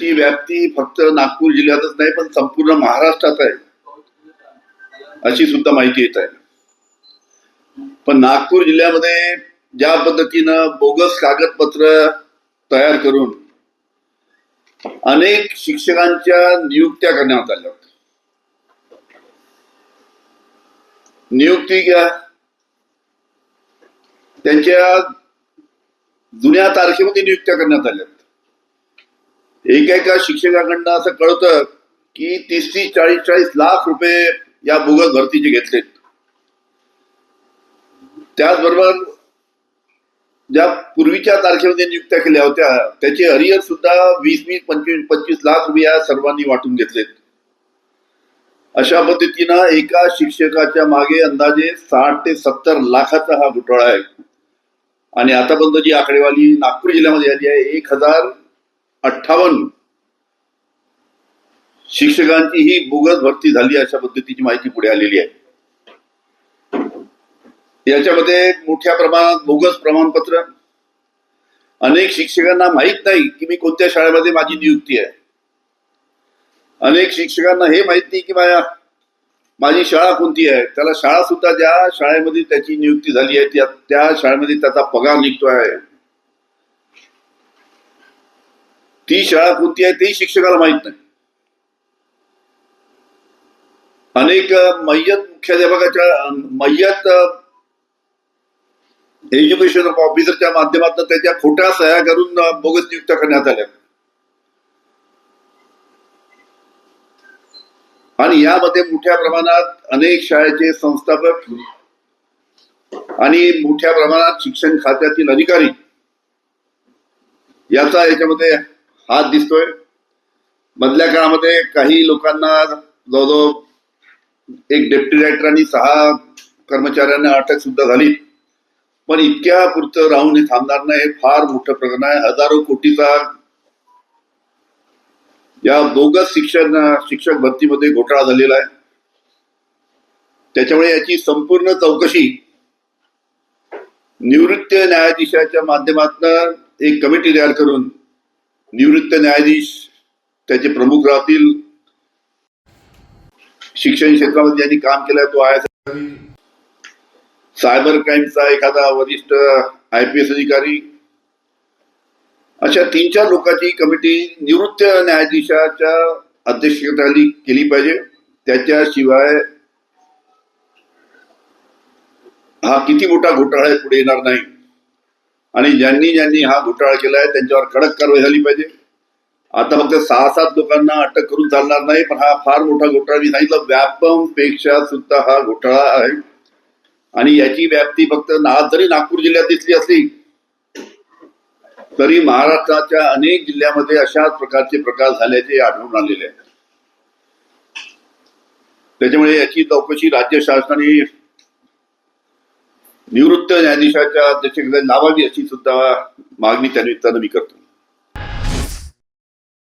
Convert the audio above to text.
ती व्याप्ती फक्त नागपूर जिल्ह्यातच नाही पण संपूर्ण महाराष्ट्रात आहे. अशी सुद्धा माहिती येत आहे. पण नागपूर जिल्ह्यामध्ये ज्या पद्धतीनं बोगस कागदपत्र तयार करून अनेक शिक्षकांच्या नियुक्त्या करण्यात आल्या होत्या. नियुक्ती घ्या. त्यांच्या जुन्या तारखेमध्ये नियुक्त्या करण्यात आल्या एक एका शिक्षकाकडनं असं कळतं की तीस तीस चाळीस चाळीस लाख रुपये या बोगस भरतीचे घेतलेत. त्याचबरोबर ज्या पूर्वीच्या तारखेमध्ये नियुक्त्या केल्या होत्या त्याचे हरियर सुद्धा वीस वीस पंचवीस पंचवीस लाख रुपये या सर्वांनी वाटून घेतलेत. अशा पद्धतीनं एका शिक्षकाच्या मागे अंदाजे साठ ते सत्तर लाखाचा हा घोटाळा आहे. आणि आतापर्यंत जी आकडेवारी नागपूर जिल्ह्यामध्ये आली आहे एक हजार अठ्ठावन्न. शिक्षकांची ही बोगस भरती झाली अशा पद्धतीची माहिती पुढे आलेली आहे. याच्यामध्ये मोठ्या प्रमाणात बोगस प्रमाणपत्र. अनेक शिक्षकांना माहीत नाही की मी कोणत्या शाळेमध्ये माझी नियुक्ती आहे. अनेक शिक्षकांना हे माहीत नाही की माझ्या माझी शाळा कोणती आहे. त्याला शाळा सुद्धा ज्या शाळेमध्ये त्याची नियुक्ती झाली आहे त्या त्या शाळेमध्ये त्याचा पगार निघतो आहे ती शाळा कोणती आहे तेही शिक्षकाला माहीत नाही. अनेक मय्यत मुख्याध्यापकाच्या मय्यत एज्युकेशन ऑफिसरच्या माध्यमातून त्याच्या खोट्या सह्या करून बोगस नियुक्त करण्यात आल्या. आणि यामध्ये मोठ्या प्रमाणात अनेक शाळेचे संस्थापक आणि मोठ्या प्रमाणात शिक्षण खात्यातील अधिकारी याचा याच्यामध्ये हात दिसतोय. मधल्या काळामध्ये काही लोकांना जवळजवळ एक डेप्टी डायरेक्टर आणि सहा कर्मचाऱ्यांना अटक सुद्धा झाली. पण इतक्या पुरतं राहून हे थांबणार नाही हे फार मोठं प्रकरण आहे. हजारो कोटीचा या बोगस शिक्षण शिक्षक भरतीमध्ये घोटाळा झालेला आहे. त्याच्यामुळे याची संपूर्ण चौकशी निवृत्त न्यायाधीशाच्या माध्यमातून एक कमिटी तयार करून निवृत्त न्यायाधीश त्याचे प्रमुख राहतील. शिक्षण क्षेत्रामध्ये ज्यांनी काम केलंय तो आय सायबर क्राईमचा एखादा वरिष्ठ आय पी एस अधिकारी. अशा तीन चार लोकांची कमिटी निवृत्त न्यायाधीशाच्या अध्यक्षतेखाली केली पाहिजे. त्याच्याशिवाय हा किती मोठा घोटाळा पुढे येणार नाही. आणि ज्यांनी ज्यांनी हा घोटाळा केलाय त्यांच्यावर कडक कारवाई झाली पाहिजे. आता फक्त सहा सात लोकांना अटक करून चालणार नाही पण हा फार मोठा घोटाळा मी सांगितलं व्यापमपेक्षा सुद्धा हा घोटाळा आहे. आणि याची व्याप्ती फक्त ना जरी नागपूर जिल्ह्यात दिसली असली तरी महाराष्ट्राच्या अनेक जिल्ह्यामध्ये अशाच प्रकारचे प्रकार झाल्याचे आढळून आलेले आहेत. त्याच्यामुळे याची चौकशी राज्य शासनाने निवृत्त न्यायाधीशाच्या अध्यक्षतेखाली लावावी अशी सुद्धा मागणी त्या निमित्तानं मी करतो.